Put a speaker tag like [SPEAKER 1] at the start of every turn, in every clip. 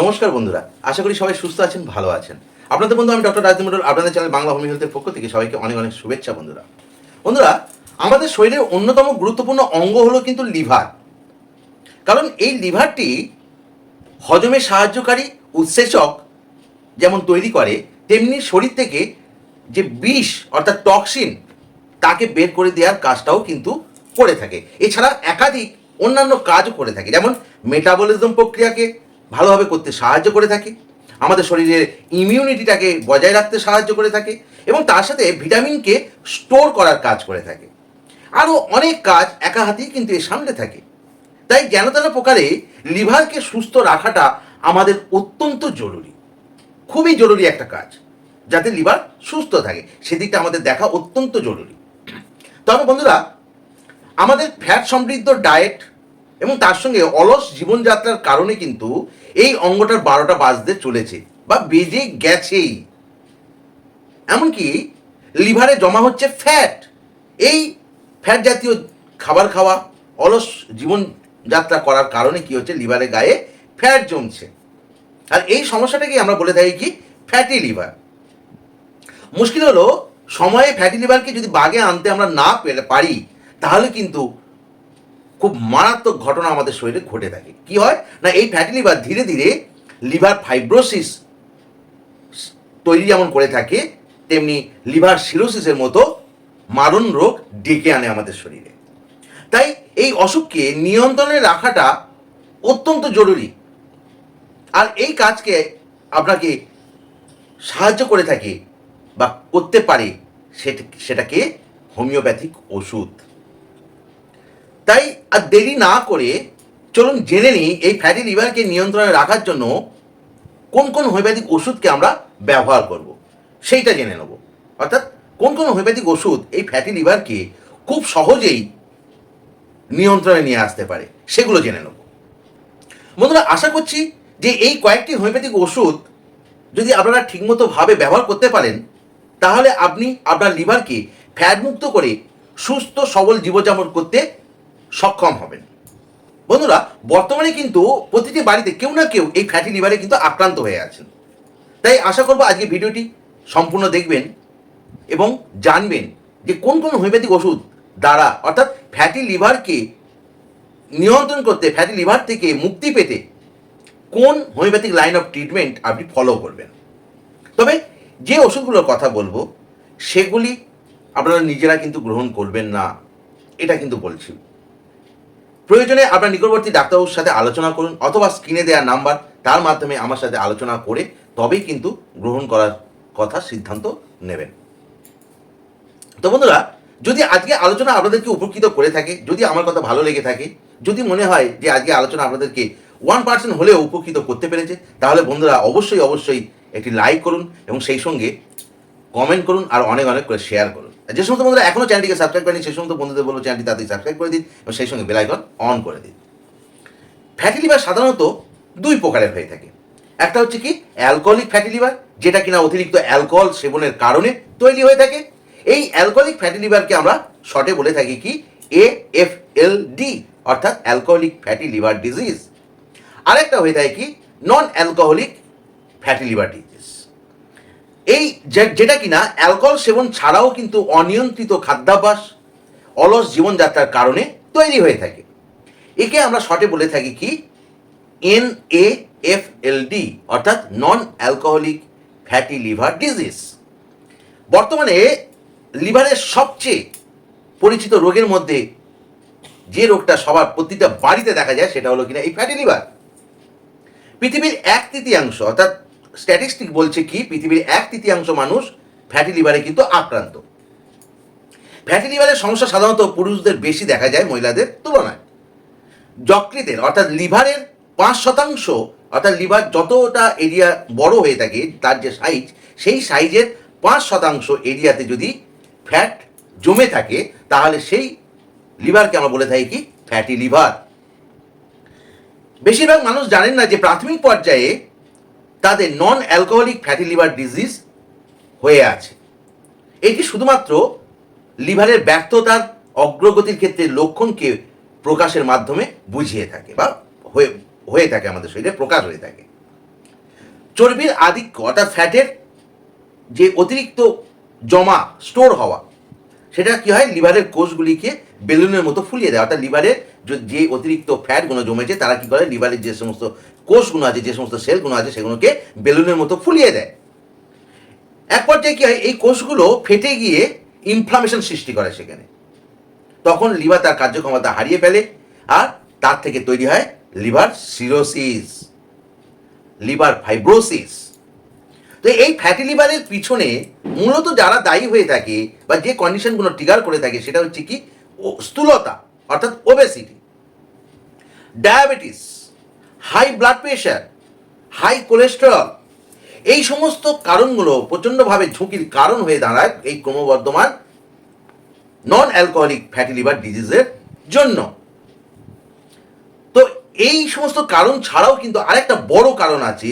[SPEAKER 1] নমস্কার বন্ধুরা, আশা করি সবাই সুস্থ আছেন, ভালো আছেন। আপনাদের বন্ধু আমি ডক্টর রাজদীপ মন্ডল, আপনাদের চ্যানেল বাংলা হোমি হেলথের পক্ষ থেকে সবাইকে অনেক অনেক শুভেচ্ছা বন্ধুরা। বন্ধুরা, আমাদের শরীরের অন্যতম গুরুত্বপূর্ণ অঙ্গ হলো কিন্তু লিভার। কারণ এই লিভারটি হজমে সাহায্যকারী উৎসেচক যেমন তৈরি করে, তেমনি শরীর থেকে যে বিষ, অর্থাৎ টক্সিন, তাকে বের করে দেওয়ার কাজটাও কিন্তু করে থাকে। এছাড়া একাধিক অন্যান্য কাজও করে থাকে, যেমন মেটাবলিজম প্রক্রিয়াকে ভালোভাবে করতে সাহায্য করে থাকে। আমাদের শরীরের ইমিউনিটিটাকে বজায় রাখতে সাহায্য করে থাকে এবং তার সাথে ভিটামিনকে স্টোর করার কাজ করে থাকে। আরও অনেক কাজ একা হাতেই কিন্তু এর সামনে থাকে। তাই যেন তেন প্রকারে লিভারকে সুস্থ রাখাটা আমাদের অত্যন্ত জরুরি। খুবই জরুরি একটা কাজ, যাতে লিভার সুস্থ থাকে। সেদিকটা আমাদের দেখা অত্যন্ত জরুরি। তবে বন্ধুরা, আমাদের ফ্যাট সমৃদ্ধ ডায়েট এবং তার সঙ্গে অলস জীবনযাত্রার কারণে কিন্তু এই অঙ্গটার বারোটা বাজতে চলেছে বা বেজে গেছেই। এমনকি লিভারে জমা হচ্ছে ফ্যাট এই ফ্যাট জাতীয় খাবার খাওয়া, অলস জীবনযাত্রা করার কারণে কি হচ্ছে? লিভারে গায়ে ফ্যাট জমছে। আর এই সমস্যাটাকেই আমরা বলে থাকি কি? ফ্যাটি লিভার মুশকিল হলো, সময়ে ফ্যাটি লিভারকে যদি বাগে আনতে আমরা না পেরে পারি, তাহলে কিন্তু খুব মারাত্মক ঘটনা আমাদের শরীরে ঘটে থাকে। কি হয়? না, এই ফ্যাটি লিভার ধীরে ধীরে লিভার ফাইব্রোসিস তৈরি যেমন করে থাকে, তেমনি লিভার সিরোসিসের মতো মারণ রোগ ডেকে আনে আমাদের শরীরে। তাই এই অসুখকে নিয়ন্ত্রণে রাখাটা অত্যন্ত জরুরি। আর এই কাজকে আপনাকে সাহায্য করে থাকে বা করতে পারে সেটা, সেটাকে হোমিওপ্যাথিক ওষুধ। তাই আর দেরি না করে চলুন জেনে নিই এই ফ্যাটি লিভারকে নিয়ন্ত্রণে রাখার জন্য কোন কোন হোমিওপ্যাথিক ওষুধকে আমরা ব্যবহার করব, সেইটা জেনে নেব। অর্থাৎ কোন কোন হোমিওপ্যাথিক ওষুধ এই ফ্যাটি লিভারকে খুব সহজেই নিয়ন্ত্রণে নিয়ে আসতে পারে, সেগুলো জেনে নেব। বন্ধুরা, আশা করছি যে এই কয়েকটি হোমিওপ্যাথিক ওষুধ যদি আপনারা ঠিকমতো ভাবে ব্যবহার করতে পারেন, তাহলে আপনি আপনার লিভারকে ফ্যাট মুক্ত করে সুস্থ, সবল জীবনযাপন করতে সক্ষম হবেন। বন্ধুরা, বর্তমানে কিন্তু প্রতিটি বাড়িতে কেউ না কেউ এই ফ্যাটি লিভারে কিন্তু আক্রান্ত হয়ে আছেন। তাই আশা করব আজকে ভিডিওটি সম্পূর্ণ দেখবেন এবং জানবেন যে কোন কোন হোমিওপ্যাথিক ওষুধ দ্বারা, অর্থাৎ ফ্যাটি লিভারকে নিয়ন্ত্রণ করতে ফ্যাটি লিভার থেকে মুক্তি পেতে কোন হোমিওপ্যাথিক লাইন অফ ট্রিটমেন্ট আপনি ফলো করবেন। তবে যে ওষুধগুলোর কথা বলব, সেগুলি আপনারা নিজেরা কিন্তু গ্রহণ করবেন না, এটা কিন্তু বলছি। প্রয়োজনে আপনার নিকটবর্তী ডাক্তারবাবুর সাথে আলোচনা করুন অথবা স্ক্রিনে দেওয়া নাম্বার তার মাধ্যমে আমার সাথে আলোচনা করে তবেই কিন্তু গ্রহণ করার কথা সিদ্ধান্ত নেবেন। তো বন্ধুরা, যদি আজকে আলোচনা আপনাদেরকে উপকৃত করে থাকে, যদি আমার কথা ভালো লেগে থাকে, যদি মনে হয় যে আজকে আলোচনা আপনাদেরকে ওয়ান পার্সেন্ট হলেও উপকৃত করতে পেরেছে, তাহলে বন্ধুরা অবশ্যই অবশ্যই একটি লাইক করুন এবং সেই সঙ্গে কমেন্ট করুন আর অনেক অনেক করে শেয়ার করুন। যে সমস্ত বন্ধুরা এখনও চ্যানেলটিকে সাবস্ক্রাইব করেনি সেই সমস্ত বন্ধুদের বলব চ্যানেলটি তাড়াতাড়ি সাবস্ক্রাইব করে দিন এবং সেই সঙ্গে বেলাইকন অন করে দিন। ফ্যাটি লিভার সাধারণত দুই প্রকারের হয়ে থাকে। একটা হচ্ছে কি অ্যালকোহলিক ফ্যাটি লিভার যেটা কিনা অতিরিক্ত অ্যালকোহল সেবনের কারণে তৈরি হয়ে থাকে। এই অ্যালকোহলিক ফ্যাটি লিভারকে আমরা শর্টে বলে থাকি কি এ এফ এল ডি অর্থাৎ অ্যালকোহলিক ফ্যাটি লিভার ডিজিজ আরেকটা হয়ে থাকে কি non alcoholic fatty liver disease এই যেটা কিনা অ্যালকোহল সেবন ছাড়াও কিন্তু অনিয়ন্ত্রিত খাদ্যাভ্যাস, অলস জীবনযাত্রার কারণে তৈরি হয়ে থাকে। একে আমরা শর্টে বলে থাকি কি? N A F L D অর্থাৎ non alcoholic fatty liver disease বর্তমানে লিভারের সবচেয়ে পরিচিত রোগের মধ্যে যে রোগটা সবার প্রতিটা বাড়িতে দেখা যায় সেটা হলো কিনা এই ফ্যাটি লিভার পৃথিবীর এক তৃতীয়াংশ, অর্থাৎ স্ট্যাটিস্টিক বলছে কি, পৃথিবীর এক তৃতীয়াংশ মানুষ ফ্যাটি লিভারে কিন্তু আক্রান্ত। ফ্যাটি লিভারের সমস্যা সাধারণত পুরুষদের বেশি দেখা যায় মহিলাদের তুলনায়। যকৃতের, অর্থাৎ লিভারের পাঁচ শতাংশ, অর্থাৎ লিভার যতটা এরিয়া বড় হয়ে থাকে, তার যে সাইজ সেই সাইজের পাঁচ শতাংশ এরিয়াতে যদি ফ্যাট জমে থাকে, তাহলে সেই লিভারকে আমরা বলে থাকি কি? ফ্যাটি লিভার বেশিরভাগ মানুষ জানেন না যে প্রাথমিক পর্যায়ে তাদের non alcoholic fatty liver disease হয়ে আছে। এটি শুধুমাত্র লিভারের ব্যর্থতার অগ্রগতির ক্ষেত্রে লক্ষণকে প্রকাশের মাধ্যমে বুঝিয়ে থাকে বা হয়ে হয়ে থাকে আমাদের শরীরে, প্রকাশ হয়ে থাকে। চর্বির আধিক্য অর্থাৎ ফ্যাটের যে অতিরিক্ত জমা, স্টোর হওয়া, সেটা কি হয়? লিভারের কোষগুলিকে বেলুনের মতো ফুলিয়ে দেয়। অর্থাৎ লিভারের যে- যে অতিরিক্ত ফ্যাটগুলো জমেছে, তারা কি করে? লিভারের যে সমস্ত কোষগুলো আছে, যে সমস্ত সেলগুলো আছে, সেগুলোকে বেলুনের মতো ফুলিয়ে দেয়। এক পর্যায়ে কি হয়, এই কোষগুলো ফেটে গিয়ে ইনফ্লামেশন সৃষ্টি করে সেখানে। তখন লিভার তার কার্যক্ষমতা হারিয়ে ফেলে, আর তার থেকে তৈরি হয় লিভার সিরোসিস লিভার ফাইব্রোসিস তো এই ফ্যাটি লিভারের পিছনে মূলত যারা দায়ী হয়ে থাকে, বা যে কন্ডিশনগুলো ট্রিগার করে থাকে, সেটা হচ্ছে কি স্থূলতা, অর্থাৎ obesity diabetes high blood pressure, high cholesterol, এই সমস্ত কারণগুলো প্রচণ্ডভাবে ঝুঁকির কারণ হয়ে দাঁড়ায় এই ক্রমবর্ধমান নন অ্যালকোহলিক ফ্যাটি লিভার ডিজিজের জন্য। তো এই সমস্ত কারণ ছাড়াও কিন্তু আরেকটা বড় কারণ আছে,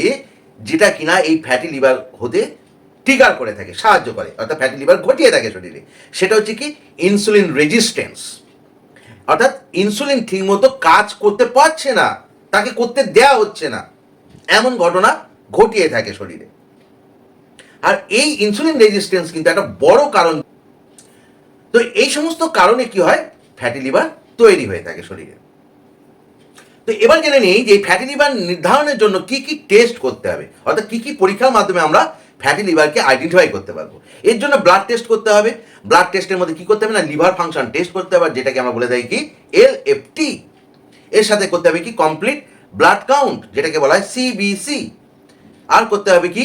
[SPEAKER 1] যেটা কিনা এই ফ্যাটি লিভার হতে ট্রিগার করে থাকে, সাহায্য করে, অর্থাৎ ফ্যাটি লিভার ঘটিয়ে থাকে শরীরে। সেটা হচ্ছে কি ইনসুলিন রেজিস্ট্যান্স অর্থাৎ ইনসুলিন ঠিকমতো কাজ করতে পারছে না তাকে করতে দেয়া হচ্ছে না। এমন ঘটনা ঘটিয়ে থাকে শরীরে। আর এই ইনসুলিন রেজিস্ট্যান্স কিন্তু একটা বড় কারণ। তো এই সমস্ত কারণে কি হয়? ফ্যাটি লিভার তৈরি হয়ে থাকে শরীরে। তো এবার জেনে নিই যে ফ্যাটি লিভার নির্ধারণের জন্য কি কি টেস্ট করতে হবে? অর্থাৎ কি কি পরীক্ষার মাধ্যমে আমরা ফ্যাটি লিভারকে আইডেন্টিফাই করতে পারব? এর জন্য ব্লাড টেস্ট করতে হবে। ব্লাড টেস্টের মধ্যে কি করতে হবে না? লিভার ফাংশন টেস্ট করতে হবে। যেটাকে আমরা বলে দেয় কি? এল এফ টি এর সাথে করতে হবে কি? কমপ্লিট ব্লাড কাউন্ট যেটাকে বলা হয় সিবিসি আর করতে হবে কি?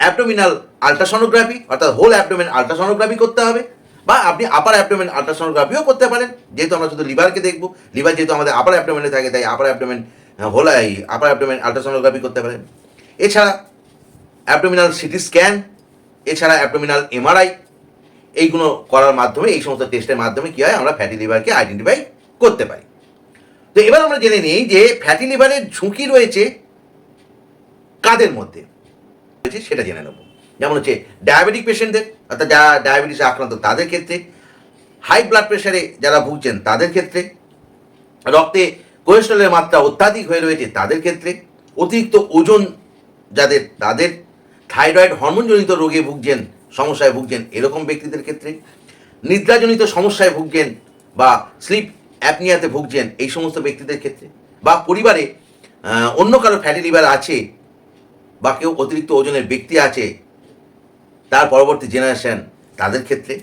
[SPEAKER 1] অ্যাবডোমিনাল আলট্রাসোনোগ্রাফি অর্থাৎ হোল অ্যাবডোমেন আলট্রাসোনোগ্রাফি করতে হবে। বা আপনি আপার অ্যাবডোমেন আলট্রাসনোগ্রাফিও করতে পারেন। যেহেতু আমরা শুধু লিভারকে দেখব লিভার যেহেতু আমাদের আপার অ্যাবডোমেনে থাকে, তাই upper abdomen whole upper abdomen ultrasonography করতে পারেন। এছাড়া অ্যাবডোমিনাল সিটি স্ক্যান এছাড়া অ্যাবডোমিনাল এমআরআই এইগুলো করার মাধ্যমে, এই সমস্ত টেস্টের মাধ্যমে কী হয়? আমরা ফ্যাটি লিভারকে আইডেন্টিফাই করতে পারি। তো এবার আমরা জেনে নিই যে ফ্যাটি লিভারের ঝুঁকি রয়েছে কাদের মধ্যে? রয়েছে সেটা জেনে নেব। যেমন হচ্ছে ডায়াবেটিক পেশেন্টদের অর্থাৎ যারা ডায়াবেটিসে আক্রান্ত, তাদের ক্ষেত্রে হাই ব্লাড প্রেশারে যারা ভুগছেন, তাদের ক্ষেত্রে রক্তে কোলেস্ট্রলের মাত্রা অত্যাধিক হয়ে রয়েছে, তাদের ক্ষেত্রে অতিরিক্ত ওজন যাদের, তাদের থাইরয়েড হরমোনজনিত রোগে ভুগছেন, সমস্যায় ভুগছেন, এরকম ব্যক্তিদের ক্ষেত্রে নিদ্রাজনিত সমস্যায় ভুগছেন বা স্লিপ অ্যাপনিয়াতে ভুগছেন এই সমস্ত ব্যক্তিদের ক্ষেত্রে। বা পরিবারে অন্য কারও ফ্যাটি লিভার আছে, বা কেউ অতিরিক্ত ওজনের ব্যক্তি আছে, তার পরবর্তী জেনারেশন তাদের ক্ষেত্রে।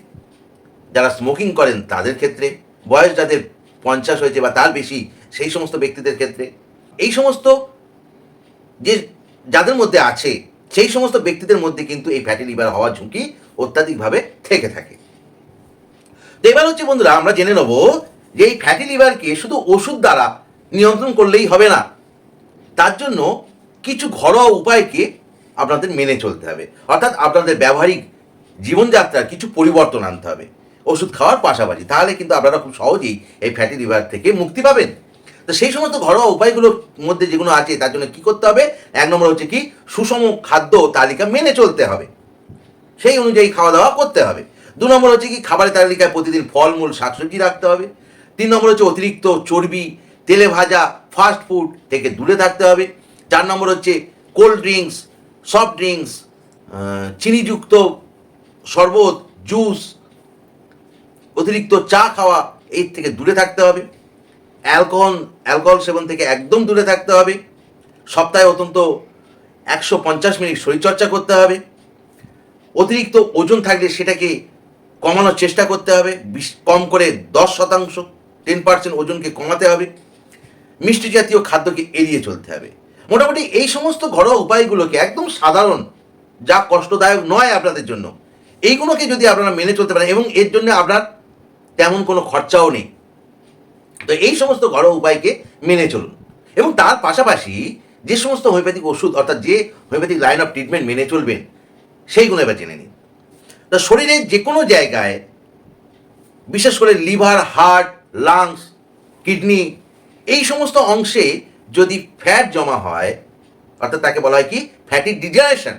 [SPEAKER 1] যারা স্মোকিং করেন তাদের ক্ষেত্রে। বয়স যাদের পঞ্চাশ হয়েছে বা তার বেশি, সেই সমস্ত ব্যক্তিদের ক্ষেত্রে। এই সমস্ত যে যাদের মধ্যে আছে, সেই সমস্ত ব্যক্তিদের মধ্যে কিন্তু এই ফ্যাটি লিভার হওয়ার ঝুঁকি অত্যাধিকভাবে থেকে থাকে। তো এবার হচ্ছে বন্ধুরা, আমরা জেনে নেব যে এই ফ্যাটি লিভারকে শুধু ওষুধ দ্বারা নিয়ন্ত্রণ করলেই হবে না, তার জন্য কিছু ঘরোয়া উপায়কে আপনাদের মেনে চলতে হবে। অর্থাৎ আপনাদের ব্যবহারিক জীবনযাত্রার কিছু পরিবর্তন আনতে হবে। ওষুধ খাওয়ার পাশাপাশি। তাহলে কিন্তু আপনারা খুব সহজেই এই ফ্যাটি লিভার থেকে মুক্তি পাবেন। তো সেই সমস্ত ঘরোয়া উপায়গুলোর মধ্যে যেগুলো আছে, তার জন্য কি করতে হবে? এক নম্বর হচ্ছে কি, সুষম খাদ্য তালিকা মেনে চলতে হবে। সেই অনুযায়ী খাওয়া দাওয়া করতে হবে। দু নম্বর হচ্ছে কি, খাবারের তালিকায় প্রতিদিন ফলমূল, শাকসবজি রাখতে হবে। তিন নম্বর হচ্ছে অতিরিক্ত চর্বি, তেলে ভাজা ফাস্ট ফুড থেকে দূরে থাকতে হবে। চার নম্বর হচ্ছে কোল্ড ড্রিঙ্কস সফট ড্রিঙ্কস চিনিযুক্ত শরবত জুস অতিরিক্ত চা খাওয়া এর থেকে দূরে থাকতে হবে। অ্যালকোহল অ্যালকোহল সেবন থেকে একদম দূরে থাকতে হবে। সপ্তাহে অত্যন্ত একশো পঞ্চাশ মিনিট শরীরচর্চা করতে হবে। অতিরিক্ত ওজন থাকলে সেটাকে কমানোর চেষ্টা করতে হবে কম করে দশ শতাংশ। টেন পার্সেন্ট ওজনকে কমাতে হবে। মিষ্টি জাতীয় খাদ্যকে এড়িয়ে চলতে হবে। মোটামুটি এই সমস্ত ঘরোয়া উপায়গুলোকে একদম সাধারণ, যা কষ্টদায়ক নয় আপনাদের জন্য, এইগুলোকে যদি আপনারা মেনে চলতে পারেন এবং এর জন্য আপনার তেমন কোনো খরচাও নেই। তো এই সমস্ত ঘরোয়া উপায়কে মেনে চলুন। এবং তার পাশাপাশি যে সমস্ত হোমিওপ্যাথিক ওষুধ, অর্থাৎ যে হোমিওপ্যাথিক লাইন অফ ট্রিটমেন্ট মেনে চলবেন, সেইগুলো এবার জেনে নিন। তো শরীরের যে কোনো জায়গায়, বিশেষ করে লিভার, হার্ট লাংস কিডনি এই সমস্ত অংশে যদি ফ্যাট জমা হয়, অর্থাৎ তাকে বলা হয় কি? ফ্যাটি ডিজেনারেশন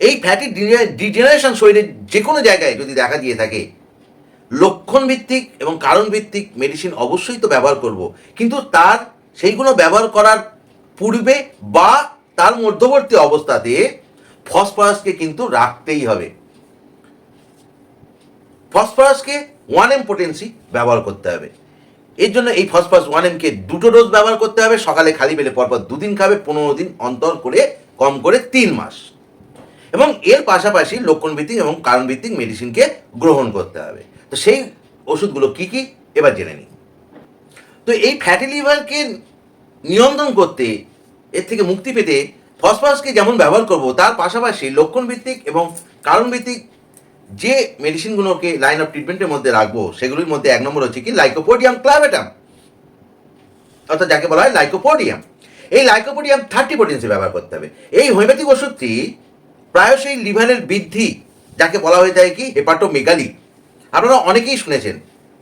[SPEAKER 1] এই ফ্যাটি ডিজেনারেশন শরীরের যে কোনো জায়গায় যদি দেখা দিয়ে থাকে লক্ষণ ভিত্তিক এবং কারণ ভিত্তিক মেডিসিন অবশ্যই তো ব্যবহার করব। কিন্তু তার সেইগুলো ব্যবহার করার পূর্বে বা তার মধ্যবর্তী অবস্থাতে ফসফরাসকে কিন্তু রাখতেই হবে। ফসফরাসকে ওয়ান এম পোটেন্সি ব্যবহার করতে হবে। এর জন্য এই ফসফরাস ওয়ান এমকে দুটো ডোজ ব্যবহার করতে হবে, সকালে খালি পেলে পরপর দুদিন খাবে, পনেরো দিন অন্তর করে, কম করে তিন মাস। এবং এর পাশাপাশি লক্ষণভিত্তিক এবং কারণভিত্তিক মেডিসিনকে গ্রহণ করতে হবে। তো সেই ওষুধগুলো কি কি? এবার জেনে নিই। তো এই ফ্যাটি লিভারকে নিয়ন্ত্রণ করতে, এর থেকে মুক্তি পেতে ফসফরাসকে যেমন ব্যবহার করব, তার পাশাপাশি লক্ষণভিত্তিক এবং কারণভিত্তিক যে মেডিসিনগুলোকে লাইন অফ ট্রিটমেন্টের মধ্যে রাখব, সেগুলির মধ্যে এক নম্বর হচ্ছে কি লাইকোপোডিয়াম ক্লাভেটাম অর্থাৎ যাকে বলা হয় লাইকোপোডিয়াম এই লাইকোপোডিয়াম থার্টি পোটেন্সি ব্যবহার করতে হবে। এই হোমিওপ্যাথিক ওষুধটি প্রায়শই লিভারের বৃদ্ধি, যাকে বলা হয়ে যায় কি হেপাটোমেগালি আপনারা অনেকেই শুনেছেন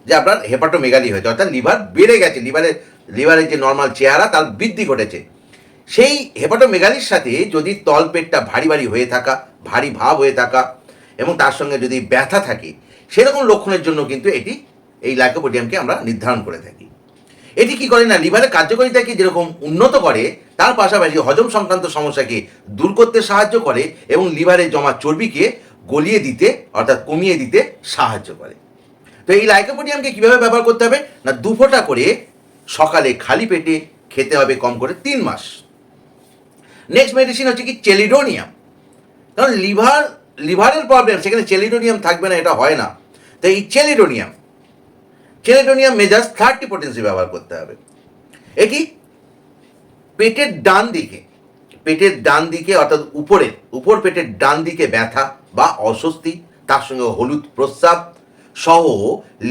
[SPEAKER 1] যে আপনার হেপাটোমেগালি হয়েছে, অর্থাৎ লিভার বেড়ে গেছে লিভারের লিভারের যে নর্মাল চেহারা তার বৃদ্ধি ঘটেছে। সেই হেপাটোমেগালির সাথে যদি তলপেটটা ভারী ভারী হয়ে থাকা, ভারী ভাব হয়ে থাকা এবং তার সঙ্গে যদি ব্যথা থাকে, সেরকম লক্ষণের জন্য কিন্তু এটি, এই লাইকোপোডিয়ামকে আমরা নির্ধারণ করে থাকি। এটি কি করে না? লিভারের কার্যকারিতাকে যেরকম উন্নত করে, তার পাশাপাশি হজম সংক্রান্ত সমস্যাকে দূর করতে সাহায্য করে এবং লিভারে জমা চর্বিকে গলিয়ে দিতে, অর্থাৎ কমিয়ে দিতে সাহায্য করে। তো এই লাইকোপোডিয়ামকে কীভাবে ব্যবহার করতে হবে? না, দু ফোঁটা করে সকালে খালি পেটে খেতে হবে কম করে তিন মাস। নেক্সট মেডিসিন হচ্ছে কি? চেলিডোনিয়াম। কারণ লিভার লিভারের প্রবলেম সেখানে চেলিডোনিয়াম থাকবে না, এটা হয় না। তো এই চেলিডোনিয়াম চেলিডোনিয়াম মেজাজ থার্টি পোটেন্সি ব্যবহার করতে হবে। এটি পেটের ডান দিকে, পেটের ডান দিকে, অর্থাৎ উপরে, উপর পেটের ডান দিকে ব্যথা বা অস্বস্তি, তার সঙ্গে হলুদ প্রস্রাব সহ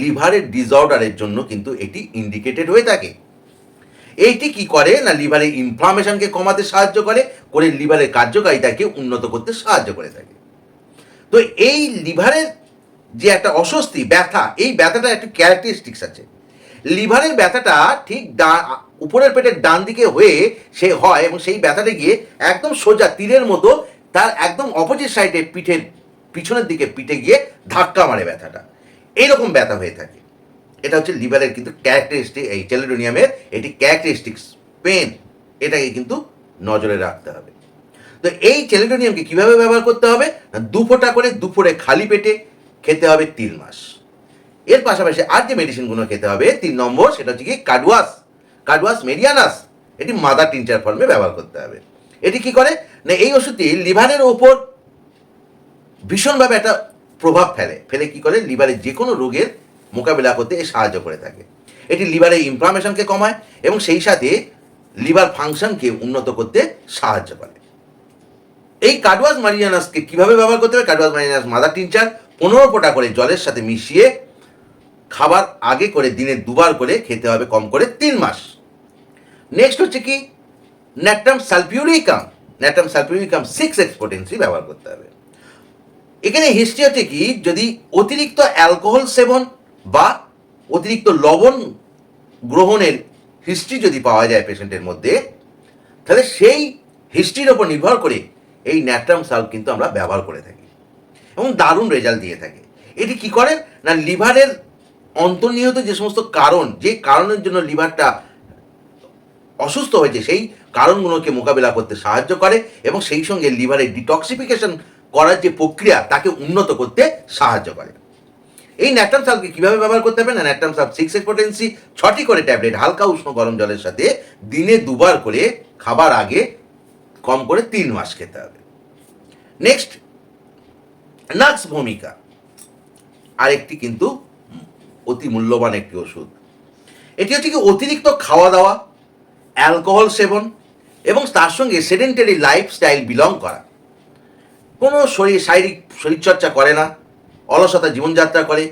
[SPEAKER 1] লিভারের ডিসঅর্ডারের জন্য কিন্তু এটি ইন্ডিকেটেড হয়ে থাকে। এইটি কি করে? না লিভারের ইনফ্লামেশনকে কমাতে সাহায্য করে করে লিভারের কার্যকারিতাকে উন্নত করতে সাহায্য করে থাকে। তো এই লিভারের যে একটা অস্বস্তি, ব্যথা, এই ব্যথাটা একটু ক্যারেক্টারিস্টিক্স আছে। লিভারের ব্যথাটা ঠিক উপরের পেটের ডান দিকে হয়ে সে হয় এবং সেই ব্যথাটা গিয়ে একদম সোজা তীরের মতো তার একদম অপোজিট সাইডে পিঠের পিছনের দিকে পিঠে গিয়ে ধাক্কা মারে ব্যথাটা। এইরকম ব্যথা হয়ে থাকে। এটা হচ্ছে লিভারের কিন্তু ক্যারেক্টারিস্টিক এই টেলিডোনিয়ামের এটি ক্যারেক্টারিস্টিক্স পেন এটাকে কিন্তু নজরে রাখতে হবে। তো এই টেলিডোনিয়ামকে কীভাবে ব্যবহার করতে হবে? না, দু ফোঁটা করে দুপুরে খালি পেটে খেতে হবে তিন মাস এর পাশাপাশি আর যে মেডিসিনগুলো খেতে হবে, তিন নম্বর সেটা হচ্ছে কি কাডুয়াস। কাডুয়াস মেরিয়ানাস। এটি মাদার টিনচার ফর্মে ব্যবহার করতে হবে। এটি কি করে? না, এই ওষুধটি লিভারের ওপর ভীষণভাবে একটা প্রভাব ফেলে। ফেলে কি করে? লিভারের যে কোনো রোগের মোকাবিলা করতে সাহায্য করে থাকে। এটি লিভারের ইনফ্লামেশনকে কমায় এবং সেই সাথে লিভার ফাংশনকে উন্নত করতে সাহায্য করে। এই কাডুয়াস মারিয়ানাসকে কীভাবে ব্যবহার করতে হবে? কাডুয়াস মারিয়ানাস মাদার টিনচার পনেরো ফোঁটা করে জলের সাথে মিশিয়ে খাবার আগে করে, দিনে দুবার করে খেতে হবে কম করে তিন মাস। নেক্সট হচ্ছে কি? Natrum sulphuricum. Natrum sulphuricum six X potency ব্যবহার করতে হবে। এখানে হিস্ট্রি হচ্ছে কি? যদি অতিরিক্ত অ্যালকোহল সেবন বা অতিরিক্ত লবণ গ্রহণের হিস্ট্রি যদি পাওয়া যায় পেশেন্টের মধ্যে, তাহলে সেই হিস্ট্রির ওপর নির্ভর করে এই ন্যাট্রাম সাল্ভ কিন্তু আমরা ব্যবহার করে থাকি। এবং দারুণ রেজাল্ট দিয়ে থাকে। এটি কি করে? না, লিভারের অন্তর্নিহিত যে সমস্ত কারণ, যে কারণের জন্য লিভারটা অসুস্থ হয়েছে, সেই কারণগুলোকে মোকাবিলা করতে সাহায্য করে এবং সেই সঙ্গে লিভারের ডিটক্সিফিকেশন করার যে প্রক্রিয়া, তাকে উন্নত করতে সাহায্য করে। এই ন্যাট্রাম সালকে কীভাবে ব্যবহার করতে হবে? না ন্যাট্রাম সাল সিক্স এক্সপোটেন্সি ছটি করে ট্যাবলেট হালকা উষ্ণ গরম জলের সাথে দিনে দুবার করে খাবার আগে কম করে তিন মাস খেতে হবে। নেক্সট নাক্স ভূমিকা। আরেকটি কিন্তু অতি মূল্যবান একটি ওষুধ। এটি হচ্ছে কি অতিরিক্ত খাওয়া দাওয়া অ্যালকোহল সেবন এবং তার সঙ্গে সেডেন্টারি লাইফস্টাইল বিলং করা। কোনো শরীর, শারীরিক শরীরচর্চা করে না, অলসতা জীবনযাত্রা করে,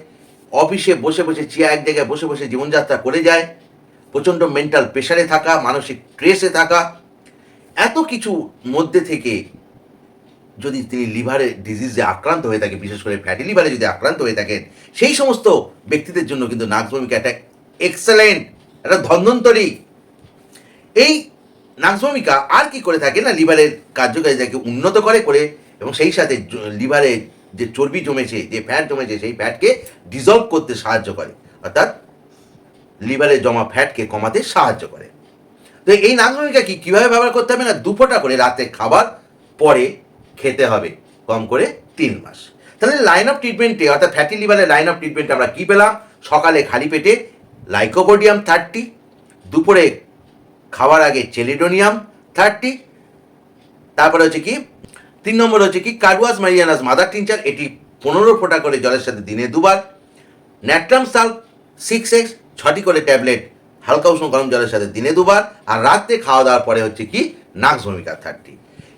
[SPEAKER 1] অফিসে বসে বসে চেয়ার এক জায়গায় বসে বসে জীবনযাত্রা করে যায়, প্রচণ্ড মেন্টাল প্রেশারে থাকা, মানসিক স্ট্রেসে থাকা, এত কিছু মধ্যে থেকে যদি তিনি লিভারের ডিজিজে আক্রান্ত হয়ে থাকে, বিশেষ করে ফ্যাটি লিভারে যদি আক্রান্ত হয়ে থাকেন, সেই সমস্ত ব্যক্তিদের জন্য কিন্তু নাক্স ভূমিকা একটা এক্সেলেন্ট একটা ধন্বন্তরী। এই নাক্সভূমিকা আর কি করে থাকে না, লিভারের কার্যকারিতাকে উন্নত করে করে এবং সেই সাথে লিভারে যে চর্বি জমেছে, যে ফ্যাট জমেছে, সেই ফ্যাটকে ডিজলভ করতে সাহায্য করে। অর্থাৎ লিভারে জমা ফ্যাটকে কমাতে সাহায্য করে। তো এই নাগভূমিকা কি, কীভাবে ব্যবহার করতে হবে না দুপোটা করে রাতে খাবার পরে খেতে হবে কম করে তিন মাস। তাহলে লাইন অফ ট্রিটমেন্টে অর্থাৎ ফ্যাটি লিভারের লাইন অফ ট্রিটমেন্টে আমরা কী পেলাম? সকালে খালি পেটে লাইকোবোডিয়াম থার্টি দুপুরে খাওয়ার আগে চেলিডোনিয়াম থার্টি তারপরে হচ্ছে কি, তিন নম্বর হচ্ছে কি কার্ডুয়াস মারিয়ানাস মাদার টিনচার এটি পনেরো ফোঁটা করে জলের সাথে দিনে দুবার ন্যাট্রাম সাল সিক্স এক্স ছটি করে ট্যাবলেট হালকা উষ্ণ গরম জলের সাথে দিনে দুবার, আর রাত্রে খাওয়া দাওয়ার পরে হচ্ছে কি নাক্স ভূমিকা থার্টি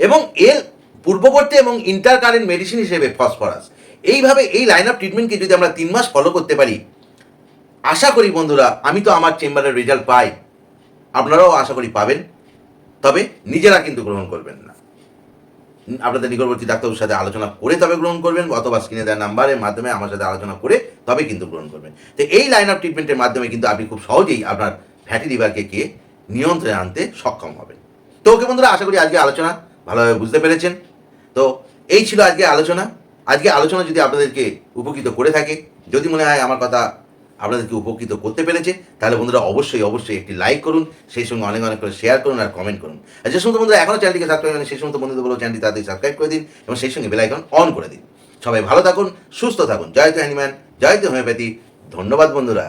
[SPEAKER 1] এবং এর পূর্ববর্তী এবং ইন্টার কারেন্ট মেডিসিন হিসেবে ফসফরাস এইভাবে এই লাইন অফ ট্রিটমেন্টকে যদি আমরা তিন মাস ফলো করতে পারি, আশা করি বন্ধুরা, আমি তো আমার চেম্বারের রেজাল্ট পাই। আপনারাও আশা করি পাবেন। তবে নিজেরা কিন্তু গ্রহণ করবেন না। আপনাদের নিকটবর্তী ডাক্তারের সাথে আলোচনা করে তবে গ্রহণ করবেন, অথবা স্ক্রিনে দেওয়া নাম্বারের মাধ্যমে আমার সাথে আলোচনা করে তবে কিন্তু গ্রহণ করবেন। তো এই লাইন অফ ট্রিটমেন্টের মাধ্যমে কিন্তু আপনি খুব সহজেই আপনার ফ্যাটি লিভারকে কে নিয়ন্ত্রণে আনতে সক্ষম হবেন। তো ওকে বন্ধুরা, আশা করি আজকে আলোচনা ভালোভাবে বুঝতে পেরেছেন। তো এই ছিল আজকে আলোচনা। আজকে আলোচনা যদি আপনাদেরকে উপকৃত করে থাকে, যদি মনে হয় আমার কথা আপনাদেরকে উপকৃত করতে পেরেছে, তাহলে বন্ধুরা অবশ্যই অবশ্যই একটি লাইক করুন, সেই সঙ্গে অনেক অনেক করে শেয়ার করুন আর কমেন্ট করুন। আর যে সমস্ত বন্ধুরা এখনও চ্যানেলটিকে সাবস্ক্রাইব করেন, সেই সমস্ত বন্ধুদের বলো চ্যানেলটি তাদের সাবস্ক্রাইব করে দিন এবং সেই সঙ্গে বেলাইকন অন করে দিন। সবাই ভালো থাকুন, সুস্থ থাকুন। জয় তো অ্যানিম্যান জয় হোমিওপ্যাথি। ধন্যবাদ বন্ধুরা।